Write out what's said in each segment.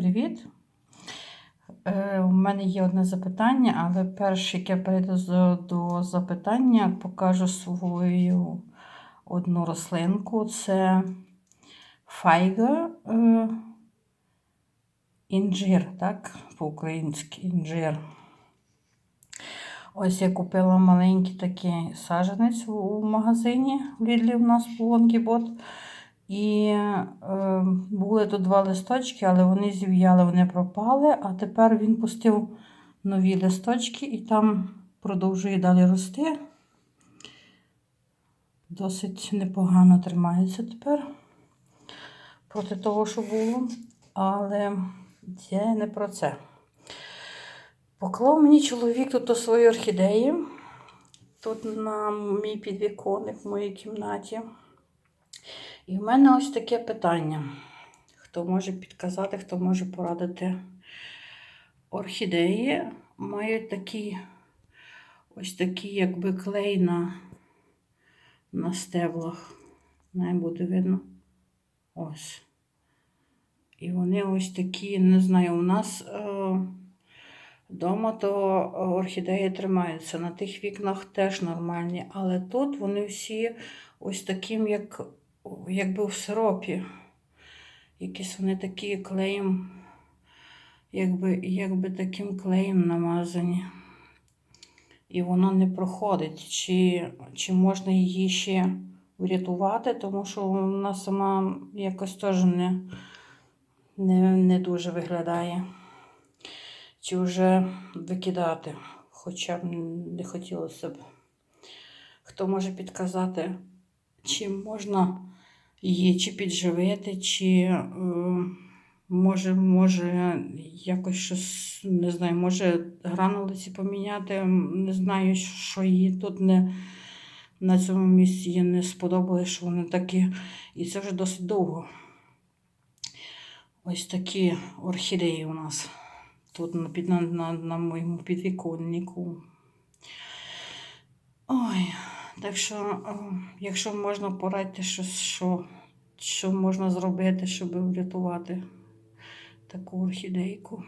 привіт! Е, У мене є одне запитання, але перше, як я перейду до запитання, покажу свою одну рослинку. Це файга е, інжир, так? По-українськи інжир. Ось я купила маленький такий саженець у магазині в Лідлі у нас по Лонгібот. І е, були тут два листочки, але вони зів'яли, вони пропали. А тепер він пустив нові листочки і там продовжує далі рости. Досить непогано тримається тепер проти того, що було. Але це не про це. Поклав мені чоловік тут свої орхідеї. Тут на мій підвіконник в моїй кімнаті. І в мене ось таке питання. Хто може підказати, хто може порадити? Орхідеї мають такі ось такі, якби клей на, на стеблах. Не буде видно. Ось. І вони ось такі, не знаю, у нас е, вдома то орхідеї тримаються. На тих вікнах теж нормальні, але тут вони всі ось таким, як якби в сиропі. Якісь вони такі клеєм, якби, якби таким клеєм намазані. І воно не проходить. Чи, чи можна її ще врятувати, тому що вона сама якось теж не, не, не дуже виглядає. Чи вже викидати, хоча б не хотілося б. Хто може підказати, чи можна її чи підживити, чи е, може, може якось щось, не знаю, може гранулиці поміняти. Не знаю, що їй тут не на цьому місці їй не сподобалось, що вони такі. І це вже досить довго. Ось такі орхідеї у нас тут на, на, на моєму підвіконнику. Так що, е, якщо можна порадьте щось, що, що можна зробити, щоб врятувати таку орхідейку.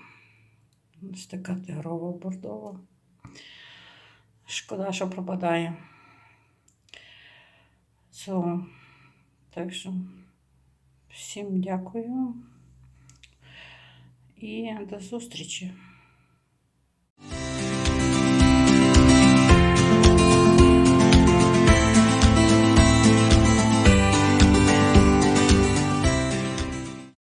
Ось така тигрова бордова. Шкода, що пропадає. So, так що всім дякую і до зустрічі.